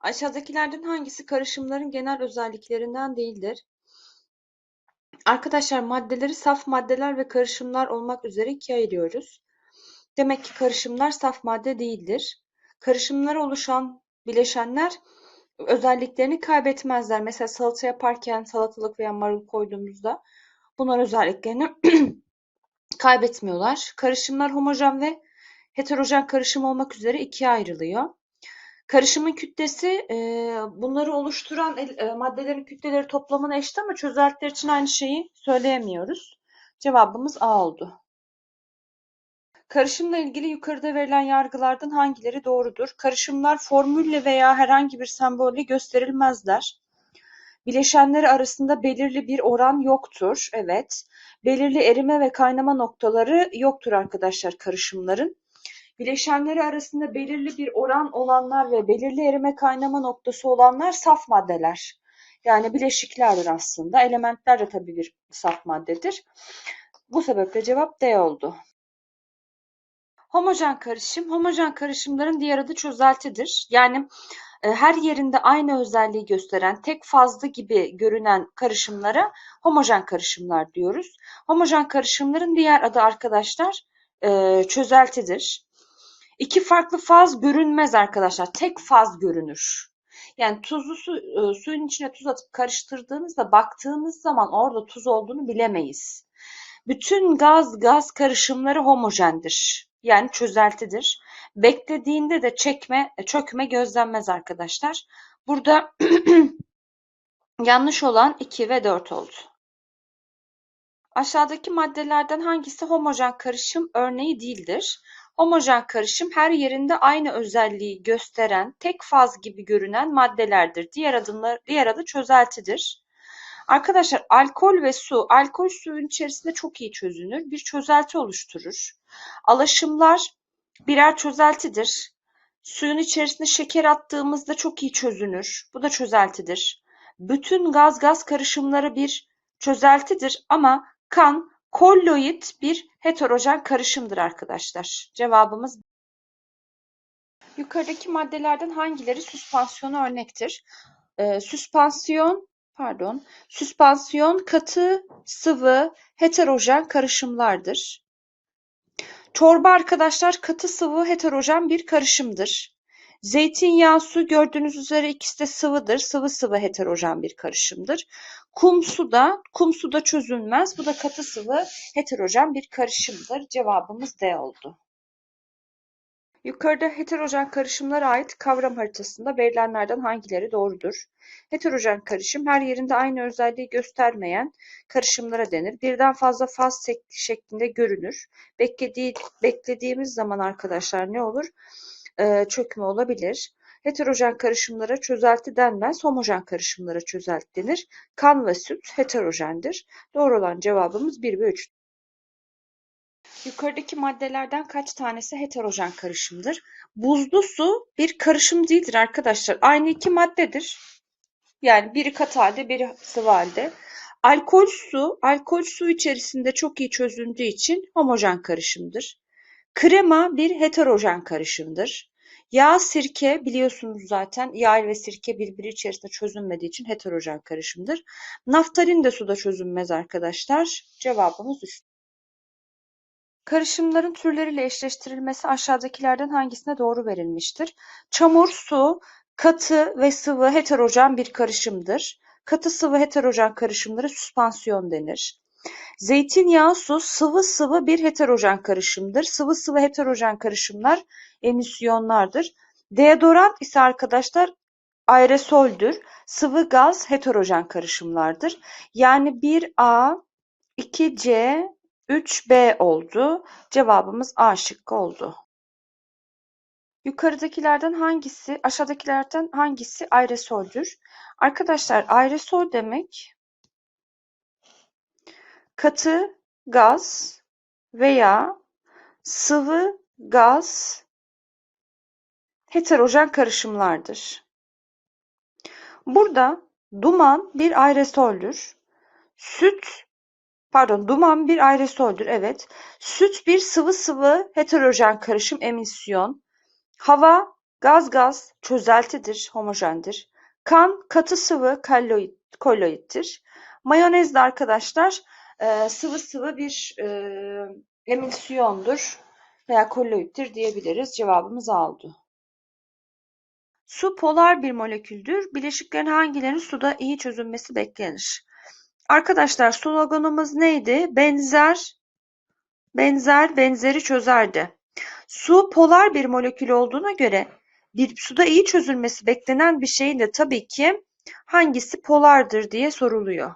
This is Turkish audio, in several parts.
Aşağıdakilerden hangisi karışımların genel özelliklerinden değildir? Arkadaşlar maddeleri saf maddeler ve karışımlar olmak üzere ikiye ayırıyoruz. Demek ki karışımlar saf madde değildir. Karışımlara oluşan bileşenler özelliklerini kaybetmezler. Mesela salata yaparken salatalık veya marul koyduğumuzda bunlar özelliklerini kaybetmiyorlar. Karışımlar homojen ve heterojen karışım olmak üzere ikiye ayrılıyor. Karışımın kütlesi e, bunları oluşturan e, maddelerin kütleleri toplamına eşit ama çözeltiler için aynı şeyi söyleyemiyoruz. Cevabımız A oldu. Karışımla ilgili yukarıda verilen yargılardan hangileri doğrudur? Karışımlar formülle veya herhangi bir sembolle gösterilmezler. Bileşenleri arasında belirli bir oran yoktur. Evet. Belirli erime ve kaynama noktaları yoktur arkadaşlar karışımların. Bileşenleri arasında belirli bir oran olanlar ve belirli erime kaynama noktası olanlar saf maddeler. Yani bileşiklerdir aslında. Elementler de tabii bir saf maddedir. Bu sebeple cevap D oldu. Homojen karışım, homojen karışımların diğer adı çözeltidir. Yani e, her yerinde aynı özelliği gösteren, tek fazlı gibi görünen karışımlara homojen karışımlar diyoruz. Homojen karışımların diğer adı arkadaşlar e, çözeltidir. İki farklı faz görünmez arkadaşlar. Tek faz görünür. Yani tuzlu su, e, suyun içine tuz atıp karıştırdığınızda baktığınız zaman orada tuz olduğunu bilemeyiz. Bütün gaz gaz karışımları homojendir. Yani çözeltidir. Beklediğinde de çekme, çökme gözlenmez arkadaşlar. Burada yanlış olan 2 ve 4 oldu. Aşağıdaki maddelerden hangisi homojen karışım örneği değildir? Homojen karışım her yerinde aynı özelliği gösteren, tek faz gibi görünen maddelerdir. Diğer, adımlar, diğer adı çözeltidir. Arkadaşlar alkol ve su, alkol suyun içerisinde çok iyi çözünür. Bir çözelti oluşturur. Alaşımlar birer çözeltidir. Suyun içerisine şeker attığımızda çok iyi çözünür. Bu da çözeltidir. Bütün gaz-gaz karışımları bir çözeltidir ama kan kolloid bir heterojen karışımdır arkadaşlar. Cevabımız Yukarıdaki maddelerden hangileri süspansiyona örnektir? Ee, süspansiyon pardon, süspansiyon katı, sıvı, heterojen karışımlardır. Çorba arkadaşlar katı sıvı heterojen bir karışımdır. Zeytinyağı, su gördüğünüz üzere ikisi de sıvıdır. Sıvı sıvı heterojen bir karışımdır. Kum su da, kum su da çözülmez. Bu da katı sıvı heterojen bir karışımdır. Cevabımız D oldu. Yukarıda heterojen karışımlara ait kavram haritasında verilenlerden hangileri doğrudur? Heterojen karışım her yerinde aynı özelliği göstermeyen karışımlara denir. Birden fazla faz şeklinde görünür. Beklediği, beklediğimiz zaman arkadaşlar ne olur? Ee, çökme olabilir. Heterojen karışımlara çözelti denmez, homojen karışımlara çözelti denir. Kan ve süt heterojendir. Doğru olan cevabımız 1 ve 3. Yukarıdaki maddelerden kaç tanesi heterojen karışımdır? Buzlu su bir karışım değildir arkadaşlar. Aynı iki maddedir. Yani biri katı halde, biri sıvı halde. Alkol su, alkol su içerisinde çok iyi çözündüğü için homojen karışımdır. Krema bir heterojen karışımdır. Yağ, sirke biliyorsunuz zaten yağ ve sirke birbiri içerisinde çözünmediği için heterojen karışımdır. Naftalin de suda çözünmez arkadaşlar. Cevabımız 3. Karışımların türleriyle eşleştirilmesi aşağıdakilerden hangisine doğru verilmiştir? Çamur, su, katı ve sıvı heterojen bir karışımdır. Katı sıvı heterojen karışımlara süspansiyon denir. Zeytinyağı su sıvı sıvı bir heterojen karışımdır. Sıvı sıvı heterojen karışımlar emisyonlardır. Deodorant ise arkadaşlar aerosoldür. Sıvı gaz heterojen karışımlardır. Yani 1A, 2C, 3B oldu. Cevabımız A şıkkı oldu. Yukarıdakilerden hangisi, aşağıdakilerden hangisi aerosoldür? Arkadaşlar aerosol demek katı gaz veya sıvı gaz heterojen karışımlardır. Burada duman bir aerosoldür. Süt Pardon, duman bir aerosoldür, evet. Süt bir sıvı sıvı heterojen karışım emisyon. Hava Gaz gaz çözeltidir, homojendir. Kan katı sıvı kalloid, kolloiddir. Mayonez de arkadaşlar e, sıvı sıvı bir e, emülsiyondur veya kolloiddir diyebiliriz. Cevabımız A oldu. Su polar bir moleküldür. Bileşiklerin hangilerinin suda iyi çözülmesi beklenir? Arkadaşlar sloganımız neydi? Benzer, benzer, benzeri çözerdi. Su polar bir molekül olduğuna göre bir suda iyi çözülmesi beklenen bir şeyin de tabii ki hangisi polardır diye soruluyor.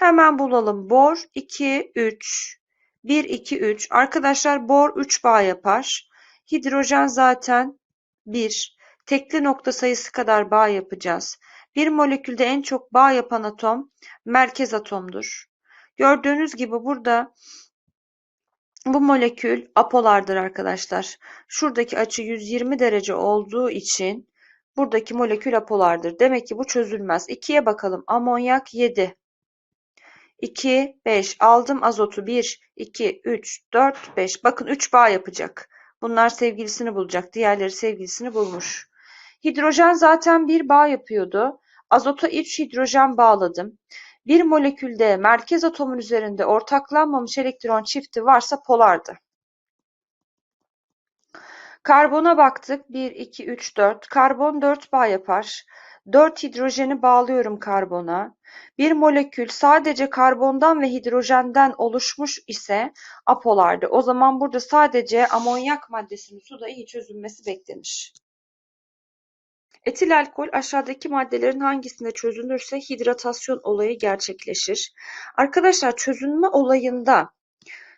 Hemen bulalım. Bor 2, 3. 1, 2, 3. Arkadaşlar bor 3 bağ yapar. Hidrojen zaten 1. Tekli nokta sayısı kadar bağ yapacağız. Bir molekülde en çok bağ yapan atom merkez atomdur. Gördüğünüz gibi burada bu molekül apolardır arkadaşlar. Şuradaki açı 120 derece olduğu için buradaki molekül apolardır. Demek ki bu çözülmez. 2'ye bakalım. Amonyak 7. 2, 5. Aldım azotu 1, 2, 3, 4, 5. Bakın 3 bağ yapacak. Bunlar sevgilisini bulacak. Diğerleri sevgilisini bulmuş. Hidrojen zaten bir bağ yapıyordu. Azota 3 hidrojen bağladım. Bir molekülde merkez atomun üzerinde ortaklanmamış elektron çifti varsa polardı. Karbona baktık. 1, 2, 3, 4. Karbon 4 bağ yapar. 4 hidrojeni bağlıyorum karbona. Bir molekül sadece karbondan ve hidrojenden oluşmuş ise apolardı. O zaman burada sadece amonyak maddesinin suda iyi çözülmesi beklenir. Etil alkol aşağıdaki maddelerin hangisinde çözünürse hidratasyon olayı gerçekleşir. Arkadaşlar çözünme olayında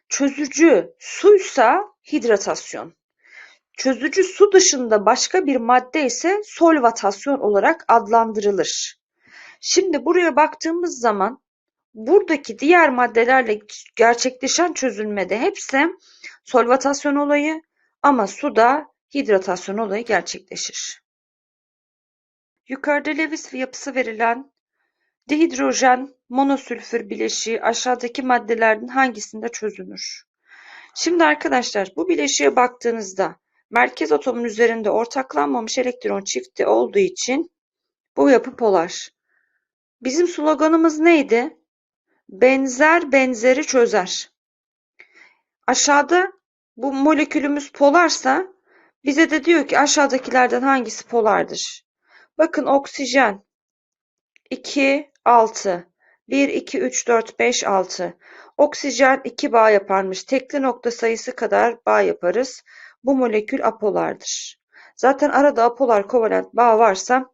çözücü suysa hidratasyon. Çözücü su dışında başka bir madde ise solvatasyon olarak adlandırılır. Şimdi buraya baktığımız zaman buradaki diğer maddelerle gerçekleşen çözülmede hepsi solvatasyon olayı ama suda hidratasyon olayı gerçekleşir. Yukarıda Lewis yapısı verilen dihidrojen monosülfür bileşiği aşağıdaki maddelerden hangisinde çözünür? Şimdi arkadaşlar bu bileşiğe baktığınızda merkez atomun üzerinde ortaklanmamış elektron çifti olduğu için bu yapı polar. Bizim sloganımız neydi? Benzer benzeri çözer. Aşağıda bu molekülümüz polarsa bize de diyor ki aşağıdakilerden hangisi polardır? Bakın oksijen 2, 6. 1, 2, 3, 4, 5, 6. Oksijen 2 bağ yaparmış. Tekli nokta sayısı kadar bağ yaparız. Bu molekül apolardır. Zaten arada apolar kovalent bağ varsa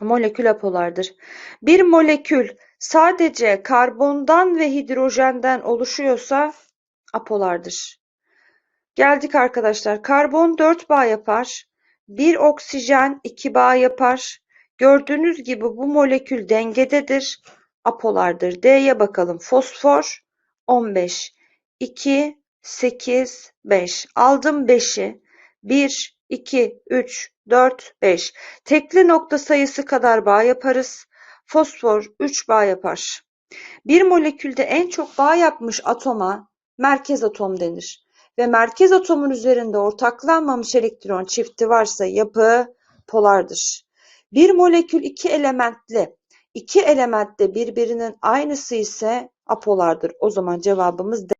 molekül apolardır. Bir molekül sadece karbondan ve hidrojenden oluşuyorsa apolardır. Geldik arkadaşlar. Karbon 4 bağ yapar. Bir oksijen 2 bağ yapar. Gördüğünüz gibi bu molekül dengededir. Apolardır. D'ye bakalım. Fosfor 15. 2, 8, 5. Aldım 5'i. 1, 2, 3, 4, 5. Tekli nokta sayısı kadar bağ yaparız. Fosfor 3 bağ yapar. Bir molekülde en çok bağ yapmış atoma merkez atom denir. Ve merkez atomun üzerinde ortaklanmamış elektron çifti varsa yapı polardır. Bir molekül iki elementli, iki elementte birbirinin aynısı ise apolardır. O zaman cevabımız D.